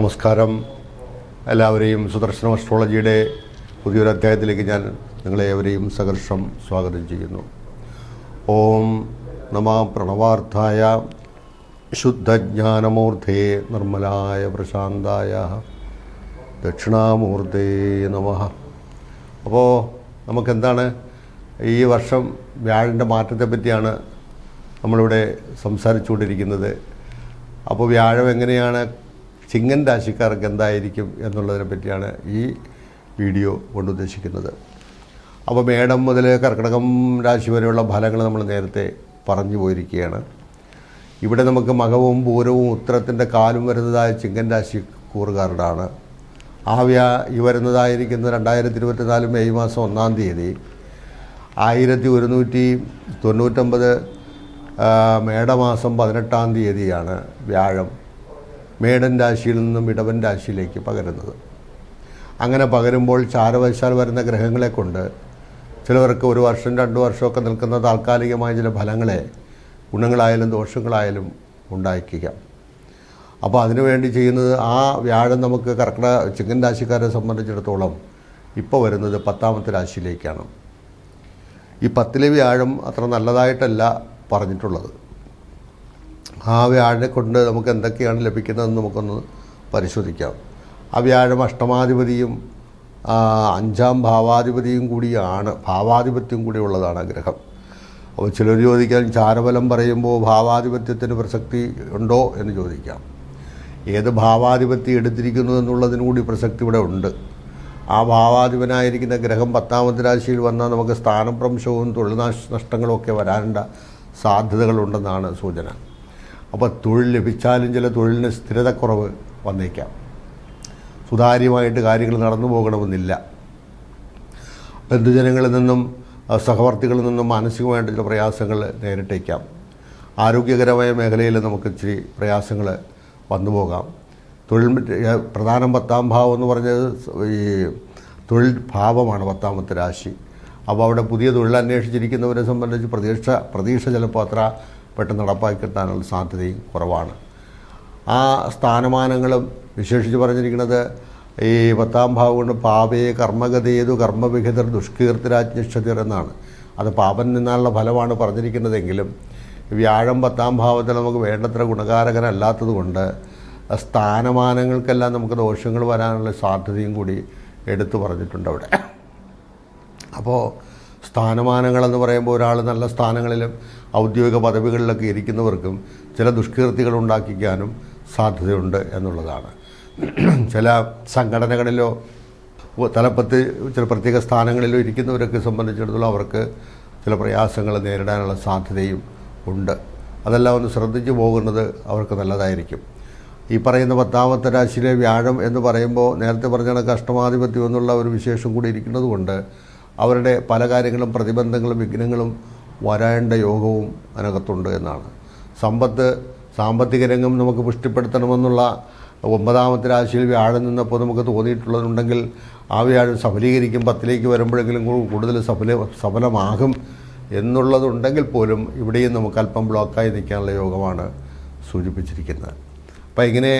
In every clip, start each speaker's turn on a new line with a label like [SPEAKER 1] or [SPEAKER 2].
[SPEAKER 1] നമസ്കാരം. എല്ലാവരെയും സുദർശന അസ്ട്രോളജിയുടെ പുതിയൊരു അധ്യായത്തിലേക്ക് ഞാൻ നിങ്ങളെ ഏവരെയും സഹർഷം സ്വാഗതം ചെയ്യുന്നു. ഓം നമ പ്രണവാർത്ഥായ ശുദ്ധജ്ഞാനമൂർദ്ധേ നിർമ്മലായ പ്രശാന്തായ ദക്ഷിണാമൂർത്തേ നമ. അപ്പോൾ നമുക്കെന്താണ് ഈ വർഷം വ്യാഴന്റെ മാറ്റത്തെ പറ്റിയാണ് നമ്മളിവിടെ സംസാരിച്ചുകൊണ്ടിരിക്കുന്നത്. അപ്പോൾ വ്യാഴം എങ്ങനെയാണ് ചിങ്ങൻ രാശിക്കാർക്ക് എന്തായിരിക്കും എന്നുള്ളതിനെ പറ്റിയാണ് ഈ വീഡിയോ കൊണ്ട് ഉദ്ദേശിക്കുന്നത്. അപ്പോൾ മേടം മുതൽ കർക്കിടകം രാശി വരെയുള്ള ഫലങ്ങൾ നമ്മൾ നേരത്തെ പറഞ്ഞു പോയിരിക്കുകയാണ്. ഇവിടെ നമുക്ക് മകവും പൂരവും ഉത്തരത്തിന്റെ കാലും വരുന്നതായ ചിങ്ങൻ രാശി കൂറുകാരുടാണ്. ആ വ്യാ ഈ വരുന്നതായിരിക്കുന്ന രണ്ടായിരത്തി ഇരുപത്തിനാല് മെയ് മാസം ഒന്നാം തീയതി ആയിരത്തി ഒരുന്നൂറ്റി തൊണ്ണൂറ്റൊമ്പത് മേടമാസം പതിനെട്ടാം തീയതിയാണ് വ്യാഴം. മേടൻ രാശിയിൽ നിന്നും ഇടവൻ രാശിയിലേക്ക് പകരുന്നത്. അങ്ങനെ പകരുമ്പോൾ ചാരവശാൽ വരുന്ന ഗ്രഹങ്ങളെ കൊണ്ട് ചിലവർക്ക് ഒരു വർഷം രണ്ട് വർഷമൊക്കെ നിൽക്കുന്ന താൽക്കാലികമായ ചില ഫലങ്ങളെ ഗുണങ്ങളായാലും ദോഷങ്ങളായാലും ഉണ്ടായിക്കുക അപ്പോൾ അതിനുവേണ്ടി ചെയ്യുന്നത് ആ വ്യാഴം നമുക്ക് കർക്കിട ചിങ്ങൻ രാശിക്കാരെ സംബന്ധിച്ചിടത്തോളം ഇപ്പോൾ വരുന്നത് പത്താമത്തെ രാശിയിലേക്കാണ്. ഈ പത്തിലെ വ്യാഴം അത്ര നല്ലതായിട്ടല്ല പറഞ്ഞിട്ടുള്ളത്. ആ വ്യാഴനെ കൊണ്ട് നമുക്ക് എന്തൊക്കെയാണ് ലഭിക്കുന്നതെന്ന് നമുക്കൊന്ന് പരിശോധിക്കാം. ആ വ്യാഴം അഷ്ടമാധിപതിയും അഞ്ചാം ഭാവാധിപതിയും കൂടിയാണ് ഭാവാധിപത്യം കൂടി ഉള്ളതാണ് ഗ്രഹം അപ്പോൾ ചിലർ ചോദിക്കാൻ ചാരബലം പറയുമ്പോൾ ഭാവാധിപത്യത്തിന് പ്രസക്തി ഉണ്ടോ എന്ന് ചോദിക്കാം. ഏത് ഭാവാധിപത്യം എടുത്തിരിക്കുന്നു എന്നുള്ളതിന് കൂടി പ്രസക്തി ഇവിടെ ഉണ്ട്. ആ ഭാവാധിപനായിരിക്കുന്ന ഗ്രഹം പത്താമത്തെ രാശിയിൽ വന്നാൽ നമുക്ക് സ്ഥാനഭ്രംശവും തൊഴിൽ നഷ്ടങ്ങളും ഒക്കെ വരാനുള്ള സാധ്യതകളുണ്ടെന്നാണ് സൂചന. അപ്പോൾ തൊഴിൽ ലഭിച്ചാലും ചില തൊഴിലിന് സ്ഥിരതക്കുറവ് വന്നേക്കാം. സുതാര്യമായിട്ട് കാര്യങ്ങൾ നടന്നു പോകണമെന്നില്ല. ബന്ധുജനങ്ങളിൽ നിന്നും സഹവർത്തികളിൽ നിന്നും മാനസികമായിട്ട് ചില പ്രയാസങ്ങൾ നേരിട്ടേക്കാം. ആരോഗ്യകരമായ മേഖലയിൽ നമുക്ക് ഇച്ചിരി പ്രയാസങ്ങൾ വന്നു പോകാം. തൊഴിൽ പ്രധാനം പത്താം ഭാവം എന്ന് പറഞ്ഞത് ഈ തൊഴിൽ ഭാവമാണ് പത്താമത്തെ രാശി. അപ്പോൾ അവിടെ പുതിയ തൊഴിൽ അന്വേഷിച്ചിരിക്കുന്നവരെ സംബന്ധിച്ച് പ്രതീക്ഷ പ്രതീക്ഷ ചിലപ്പോൾ അത്ര പെട്ടെന്ന് നടപ്പാക്കി കിട്ടാനുള്ള സാധ്യതയും കുറവാണ്. ആ സ്ഥാനമാനങ്ങളും വിശേഷിച്ച് പറഞ്ഞിരിക്കുന്നത് ഈ പത്താം ഭാവം കൊണ്ട് പാപയെ കർമ്മഗതേതു കർമ്മവിഹിതർ ദുഷ്കീർത്തിരാജ്ഞക്ഷതിർ എന്നാണ്. അത് പാപൻ നിന്നാലുള്ള ഫലമാണ് പറഞ്ഞിരിക്കുന്നതെങ്കിലും വ്യാഴം പത്താം ഭാവത്തിൽ നമുക്ക് വേണ്ടത്ര ഗുണകാരകനല്ലാത്തത് കൊണ്ട് സ്ഥാനമാനങ്ങൾക്കെല്ലാം നമുക്ക് ദോഷങ്ങൾ വരാനുള്ള സാധ്യതയും കൂടി എടുത്തു പറഞ്ഞിട്ടുണ്ട് അവിടെ. അപ്പോൾ സ്ഥാനമാനങ്ങളെന്ന് പറയുമ്പോൾ ഒരാൾ നല്ല സ്ഥാനങ്ങളിലും ഔദ്യോഗിക പദവികളിലൊക്കെ ഇരിക്കുന്നവർക്കും ചില ദുഷ്കീർത്തികൾ ഉണ്ടാക്കിക്കാനും സാധ്യതയുണ്ട് എന്നുള്ളതാണ്. ചില സംഘടനകളിലോ തലപ്പത്ത് ചില പ്രത്യേക സ്ഥാനങ്ങളിലോ ഇരിക്കുന്നവരൊക്കെ സംബന്ധിച്ചിടത്തോളം അവർക്ക് ചില പ്രയാസങ്ങൾ നേരിടാനുള്ള സാധ്യതയും ഉണ്ട്. അതെല്ലാം ഒന്ന് ശ്രദ്ധിച്ചു പോകുന്നത് അവർക്ക് നല്ലതായിരിക്കും. ഈ പറയുന്ന പത്താമത്തെ രാശിയിലെ വ്യാഴം എന്ന് പറയുമ്പോൾ നേരത്തെ പറഞ്ഞ കണക്ക് അഷ്ടമാധിപത്യം എന്നുള്ള ഒരു വിശേഷം കൂടി ഇരിക്കുന്നത് കൊണ്ട് അവരുടെ പല കാര്യങ്ങളും പ്രതിബന്ധങ്ങളും വിഘ്നങ്ങളും വരേണ്ട യോഗവും അതിനകത്തുണ്ട് എന്നാണ്. സമ്പത്ത് സാമ്പത്തിക രംഗം നമുക്ക് പുഷ്ടിപ്പെടുത്തണമെന്നുള്ള ഒമ്പതാമത്തെ രാശിയിൽ വ്യാഴം നിന്നപ്പോൾ നമുക്ക് തോന്നിയിട്ടുള്ളതുണ്ടെങ്കിൽ ആ വ്യാഴം സഫലീകരിക്കും പത്തിലേക്ക് വരുമ്പോഴെങ്കിലും കൂടുതൽ സഫല സഫലമാകും എന്നുള്ളതുണ്ടെങ്കിൽ പോലും ഇവിടെയും നമുക്ക് അല്പം ബ്ലോക്കായി നിൽക്കാനുള്ള യോഗമാണ് സൂചിപ്പിച്ചിരിക്കുന്നത്. അപ്പോൾ ഇങ്ങനെ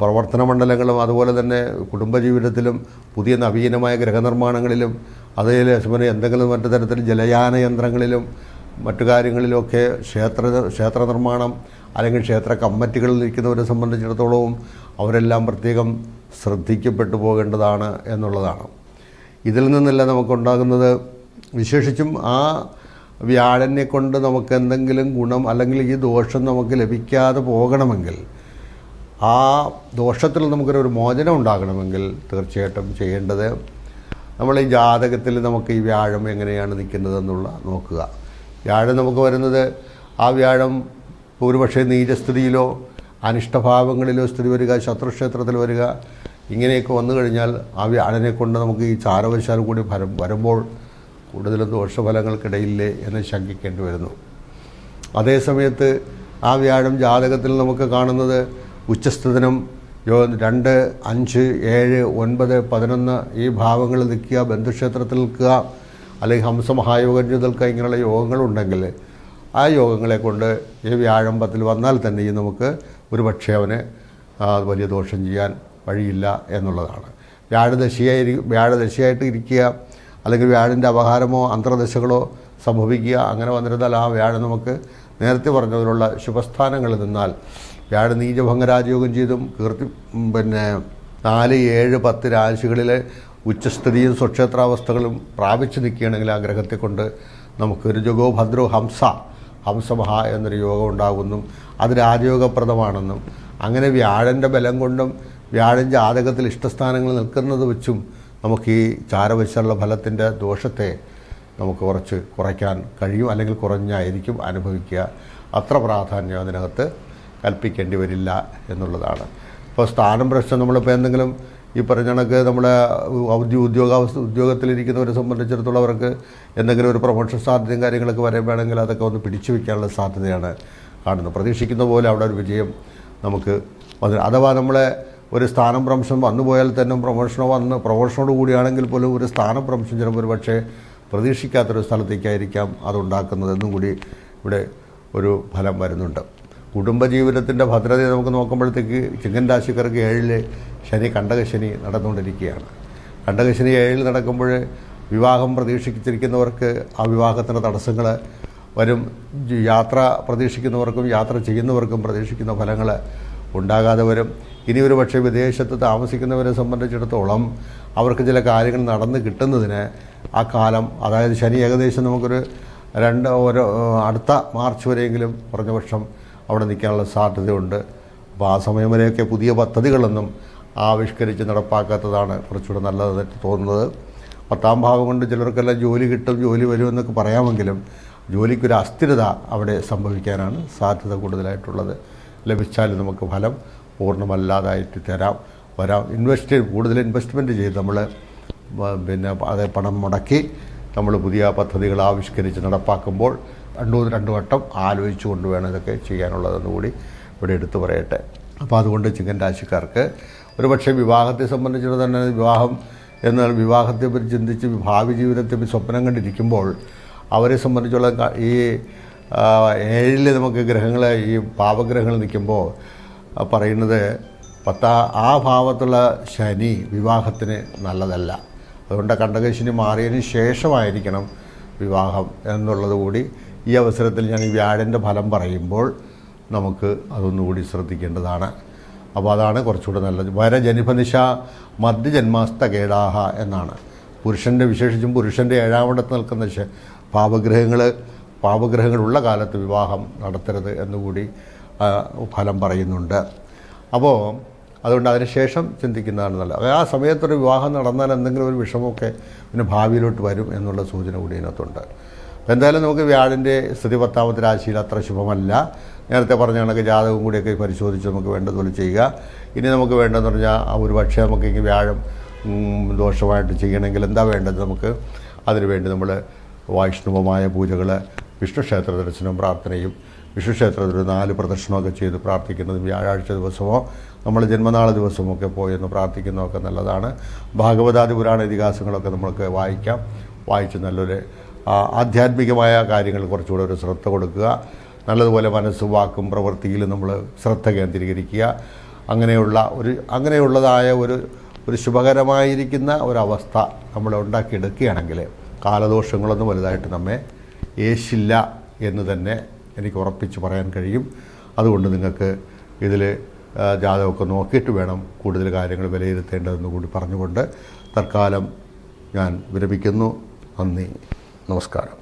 [SPEAKER 1] പ്രവർത്തന മണ്ഡലങ്ങളും അതുപോലെ തന്നെ കുടുംബജീവിതത്തിലും പുതിയ നവീനമായ ഗ്രഹനിർമ്മാണങ്ങളിലും അതേപോലെ എന്തെങ്കിലും മറ്റു തരത്തിൽ ജലയാന യന്ത്രങ്ങളിലും മറ്റു കാര്യങ്ങളിലൊക്കെ ക്ഷേത്ര ക്ഷേത്ര നിർമ്മാണം അല്ലെങ്കിൽ ക്ഷേത്ര കമ്മിറ്റികളിൽ നിൽക്കുന്നവരെ സംബന്ധിച്ചിടത്തോളവും അവരെല്ലാം പ്രത്യേകം ശ്രദ്ധിക്കപ്പെട്ടു പോകേണ്ടതാണ് എന്നുള്ളതാണ്. ഇതിൽ നിന്നെല്ലാം നമുക്കുണ്ടാകുന്നത്. വിശേഷിച്ചും ആ വ്യാഴനെ കൊണ്ട് നമുക്ക് എന്തെങ്കിലും ഗുണം അല്ലെങ്കിൽ ഈ ദോഷം നമുക്ക് ലഭിക്കാതെ പോകണമെങ്കിൽ ആ ദോഷത്തിൽ നമുക്കൊരു മോചനം ഉണ്ടാകണമെങ്കിൽ തീർച്ചയായിട്ടും ചെയ്യേണ്ടത് നമ്മൾ ഈ ജാതകത്തിൽ നമുക്ക് ഈ വ്യാഴം എങ്ങനെയാണ് നിൽക്കുന്നതെന്നുള്ള നോക്കുക. വ്യാഴം നമുക്ക് വരുന്നത് ആ വ്യാഴം ഒരുപക്ഷെ നീചസ്ഥിതിയിലോ അനിഷ്ടഭാവങ്ങളിലോ സ്ഥിതി വരിക ശത്രുക്ഷേത്രത്തിൽ വരിക ഇങ്ങനെയൊക്കെ വന്നു കഴിഞ്ഞാൽ ആ വ്യാഴനെ കൊണ്ട് നമുക്ക് ഈ ചാരവശാൽ കൂടി ഫലം വരുമ്പോൾ കൂടുതലും ദോഷഫലങ്ങൾക്കിടയില്ലേ എന്ന് ശങ്കിക്കേണ്ടി വരുന്നു. അതേസമയത്ത് ആ വ്യാഴം ജാതകത്തിൽ നമുക്ക് കാണുന്നത് ഉച്ചസ്ഥിതനം യോ രണ്ട് അഞ്ച് ഏഴ് ഒൻപത് പതിനൊന്ന് ഈ ഭാവങ്ങളിൽ നിൽക്കുക ബന്ധുക്ഷേത്രത്തിൽ നിൽക്കുക അല്ലെങ്കിൽ ഹംസമഹായോഗം ചെയ്ത് നിൽക്കുക ഇങ്ങനെയുള്ള യോഗങ്ങളുണ്ടെങ്കിൽ ആ യോഗങ്ങളെ കൊണ്ട് ഈ വ്യാഴംബത്തിൽ വന്നാൽ വന്നാൽ തന്നെയും നമുക്ക് ഒരു പക്ഷേ അവന് വലിയ ദോഷം ചെയ്യാൻ വഴിയില്ല എന്നുള്ളതാണ്. വ്യാഴദശയായി വ്യാഴദശയായിട്ട് ഇരിക്കുക അല്ലെങ്കിൽ വ്യാഴിന്റെ അപഹാരമോ അന്തർദശകളോ സംഭവിക്കുക അങ്ങനെ വന്നിരുന്നാൽ ആ വ്യാഴം നമുക്ക് നേരത്തെ പറഞ്ഞതിലുള്ള ശുഭസ്ഥാനങ്ങളിൽ നിന്നാൽ വ്യാഴ നീചഭംഗ രാജയോഗം ചെയ്തും കീർത്തി പിന്നെ നാല് ഏഴ് പത്ത് രാശികളിലെ ഉച്ചസ്ഥിതിയും സ്വക്ഷേത്രാവസ്ഥകളും പ്രാപിച്ചു നിൽക്കുകയാണെങ്കിൽ ആ ഗ്രഹത്തെ കൊണ്ട് നമുക്കൊരു ജഗോ ഭദ്രോ ഹംസ ഹംസമഹ എന്നൊരു യോഗം ഉണ്ടാകുന്നു അത് രാജയോഗപ്രദമാണെന്നും. അങ്ങനെ വ്യാഴന്റെ ബലം കൊണ്ടും വ്യാഴൻ ജാതകത്തിൽ ഇഷ്ടസ്ഥാനങ്ങൾ നിൽക്കുന്നത് വെച്ചും നമുക്ക് ഈ ചാരവശുള്ള ഫലത്തിന്റെ ദോഷത്തെ നമുക്ക് കുറച്ച് കുറയ്ക്കാൻ കഴിയും അല്ലെങ്കിൽ കുറഞ്ഞായിരിക്കും അനുഭവിക്കുക. അത്ര പ്രാധാന്യം അതിനകത്ത് കൽപ്പിക്കേണ്ടി വരില്ല എന്നുള്ളതാണ്. ഇപ്പോൾ സ്ഥാനം പ്രശ്നം നമ്മളിപ്പോൾ എന്തെങ്കിലും ഈ പറഞ്ഞ കണക്ക് നമ്മുടെ ഔദ്യോഗിക ഉദ്യോഗാവസ്ഥ ഉദ്യോഗത്തിലിരിക്കുന്നവരെ സംബന്ധിച്ചിടത്തോളം അവർക്ക് എന്തെങ്കിലും ഒരു പ്രൊമോഷൻ സാധ്യതയും കാര്യങ്ങളൊക്കെ വരുമ്പോഴാണെങ്കിൽ അതൊക്കെ ഒന്ന് പിടിച്ചു വയ്ക്കാനുള്ള സാധ്യതയാണ് കാണുന്നത്. പ്രതീക്ഷിക്കുന്ന പോലെ അവിടെ ഒരു വിജയം നമുക്ക് വന്നു അഥവാ നമ്മളെ ഒരു സ്ഥാനം പ്രംശം വന്നു പോയാൽ തന്നെ പ്രൊമോഷനോ വന്ന് പ്രൊമോഷനോട് കൂടിയാണെങ്കിൽ പോലും ഒരു സ്ഥാനം പ്രംശം ചിലപ്പോൾ ഒരു പക്ഷേ പ്രതീക്ഷിക്കാത്തൊരു സ്ഥലത്തേക്കായിരിക്കാം അതുണ്ടാക്കുന്നതെന്നും കൂടി ഇവിടെ ഒരു ഫലം വരുന്നുണ്ട്. കുടുംബജീവിതത്തിന്റെ ഭദ്രതയെ നമുക്ക് നോക്കുമ്പോഴത്തേക്ക് ചിങ്ങൻ രാശിക്കാർക്ക് ഏഴിൽ ശനി കണ്ടകശനി നടന്നുകൊണ്ടിരിക്കുകയാണ്. കണ്ടകശനി ഏഴിൽ നടക്കുമ്പോൾ വിവാഹം പ്രതീക്ഷിച്ചിരിക്കുന്നവർക്ക് ആ വിവാഹത്തിന്റെ തടസ്സങ്ങൾ വരും. യാത്ര പ്രതീക്ഷിക്കുന്നവർക്കും യാത്ര ചെയ്യുന്നവർക്കും പ്രതീക്ഷിക്കുന്ന ഫലങ്ങൾ ഉണ്ടാകാതെ വരും. ഇനി ഒരു പക്ഷേ വിദേശത്ത് താമസിക്കുന്നവരെ സംബന്ധിച്ചിടത്തോളം അവർക്ക് ചില കാര്യങ്ങൾ നടന്ന് കിട്ടുന്നതിന് ആ കാലം അതായത് ശനി ഏകദേശം നമുക്കൊരു രണ്ട് ഓരോ അടുത്ത മാർച്ച് വരെയെങ്കിലും കുറഞ്ഞ പക്ഷം അവിടെ നിൽക്കാനുള്ള സാധ്യതയുണ്ട്. അപ്പോൾ ആ സമയം വരെയൊക്കെ പുതിയ പദ്ധതികളൊന്നും ആവിഷ്കരിച്ച് നടപ്പാക്കാത്തതാണ് കുറച്ചുകൂടെ നല്ലതെന്ന് തോന്നുന്നത്. പത്താം ഭാവം കൊണ്ട് ചിലർക്കെല്ലാം ജോലി കിട്ടും ജോലി വരുമെന്നൊക്കെ പറയാമെങ്കിലും ജോലിക്കൊരു അസ്ഥിരത അവിടെ സംഭവിക്കാനാണ് സാധ്യത കൂടുതലായിട്ടുള്ളത്. ലഭിച്ചാൽ നമുക്ക് ഫലം പൂർണമല്ലാതായിട്ട് തരാം വരാം. ഇൻവെസ്റ്റ് കൂടുതൽ ഇൻവെസ്റ്റ്മെന്റ് ചെയ്ത് നമ്മൾ പിന്നെ അത് പണം മുടക്കി നമ്മൾ പുതിയ പദ്ധതികൾ ആവിഷ്കരിച്ച് നടപ്പാക്കുമ്പോൾ രണ്ടു രണ്ട് വട്ടം ആലോചിച്ചു കൊണ്ട് വേണം ഇതൊക്കെ ചെയ്യാനുള്ളതെന്ന് കൂടി ഇവിടെ എടുത്തു പറയട്ടെ. അപ്പോൾ അതുകൊണ്ട് ചിങ്ങൻ രാശിക്കാർക്ക് ഒരുപക്ഷെ വിവാഹത്തെ സംബന്ധിച്ചിടത്തോളം തന്നെ വിവാഹം എന്നാൽ വിവാഹത്തെ പറ്റി ചിന്തിച്ച് ഭാവി ജീവിതത്തെ പറ്റി സ്വപ്നം കണ്ടിരിക്കുമ്പോൾ അവരെ സംബന്ധിച്ചുള്ള ഈ ഏഴിൽ നമുക്ക് ഗ്രഹങ്ങൾ ഈ പാപഗ്രഹങ്ങൾ നിൽക്കുമ്പോൾ പറയുന്നത് പത്താ ആ ഭാവത്തുള്ള ശനി വിവാഹത്തിന് നല്ലതല്ല. അതുകൊണ്ട് കണ്ടകശിനി മാറിയതിന് ശേഷമായിരിക്കണം വിവാഹം എന്നുള്ളത് കൂടി ഈ അവസരത്തിൽ ഞാൻ ഈ വ്യാഴന്റെ ഫലം പറയുമ്പോൾ നമുക്ക് അതൊന്നുകൂടി ശ്രദ്ധിക്കേണ്ടതാണ്. അപ്പോൾ അതാണ് കുറച്ചുകൂടെ നല്ലത്. വര വരജനിഫനിശ മധ്യജന്മാസ്ത കേടാഹ എന്നാണ്. പുരുഷന്റെ വിശേഷിച്ചും പുരുഷന്റെ ഏഴാമിടത്ത് നിൽക്കുന്ന പാപഗ്രഹങ്ങൾ പാപഗ്രഹങ്ങളുള്ള കാലത്ത് വിവാഹം നടത്തരുത് എന്നുകൂടി ഫലം പറയുന്നുണ്ട്. അപ്പോൾ അതുകൊണ്ട് അതിനുശേഷം ചിന്തിക്കുന്നതാണ് നല്ലത്. ആ സമയത്തൊരു വിവാഹം നടന്നാൽ എന്തെങ്കിലും ഒരു വിഷമമൊക്കെ പിന്നെ ഭാവിയിലോട്ട് വരും എന്നുള്ള സൂചന കൂടി ഇതിനകത്തുണ്ട്. അപ്പോൾ എന്തായാലും നമുക്ക് വ്യാഴന്റെ സ്ഥിതി പത്താമത്തെ രാശിയിൽ അത്ര ശുഭമല്ല. നേരത്തെ പറഞ്ഞ കണക്ക് ജാതകം കൂടിയൊക്കെ പരിശോധിച്ച് നമുക്ക് വേണ്ടതുപോലെ ചെയ്യുക. ഇനി നമുക്ക് വേണ്ടതെന്ന് പറഞ്ഞാൽ ഒരു പക്ഷേ നമുക്ക് ഇനി വ്യാഴം ദോഷമായിട്ട് ചെയ്യണമെങ്കിൽ എന്താ വേണ്ടത് നമുക്ക്? അതിനുവേണ്ടി നമ്മൾ വൈഷ്ണവമായ പൂജകൾ വിഷ്ണു ക്ഷേത്ര ദർശനം പ്രാർത്ഥനയും വിഷ്ണു ക്ഷേത്രത്തിൽ ഒരു നാല് പ്രദക്ഷിണമൊക്കെ ചെയ്ത് പ്രാർത്ഥിക്കുന്നതും വ്യാഴാഴ്ച ദിവസമോ നമ്മൾ ജന്മനാള ദിവസമൊക്കെ പോയി എന്ന് പ്രാർത്ഥിക്കുന്നതൊക്കെ നല്ലതാണ്. ഭാഗവതാദി പുരാണ ഇതിഹാസങ്ങളൊക്കെ നമ്മൾക്ക് വായിക്കാം. വായിച്ച് നല്ലൊരു ആധ്യാത്മികമായ കാര്യങ്ങൾ കുറച്ചുകൂടെ ഒരു ശ്രദ്ധ കൊടുക്കുക. നല്ലതുപോലെ മനസ്സും വാക്കും പ്രവൃത്തിയിലും നമ്മൾ ശ്രദ്ധ കേന്ദ്രീകരിക്കുക. അങ്ങനെയുള്ള ഒരു അങ്ങനെയുള്ളതായ ഒരു ഒരു ശുഭകരമായിരിക്കുന്ന ഒരവസ്ഥ നമ്മൾ ഉണ്ടാക്കിയെടുക്കുകയാണെങ്കിൽ കാലദോഷങ്ങളൊന്നും വലുതായിട്ട് നമ്മെ ഏശില്ല എന്ന് തന്നെ എനിക്ക് ഉറപ്പിച്ച് പറയാൻ കഴിയും. അതുകൊണ്ട് നിങ്ങൾക്ക് ഇതിൽ ജാതകമൊക്കെ നോക്കിയിട്ട് വേണം കൂടുതൽ കാര്യങ്ങൾ വിലയിരുത്തേണ്ടതെന്ന് കൂടി പറഞ്ഞുകൊണ്ട് തൽക്കാലം ഞാൻ വിരമിക്കുന്നു. നന്ദി. നമസ്കാരം.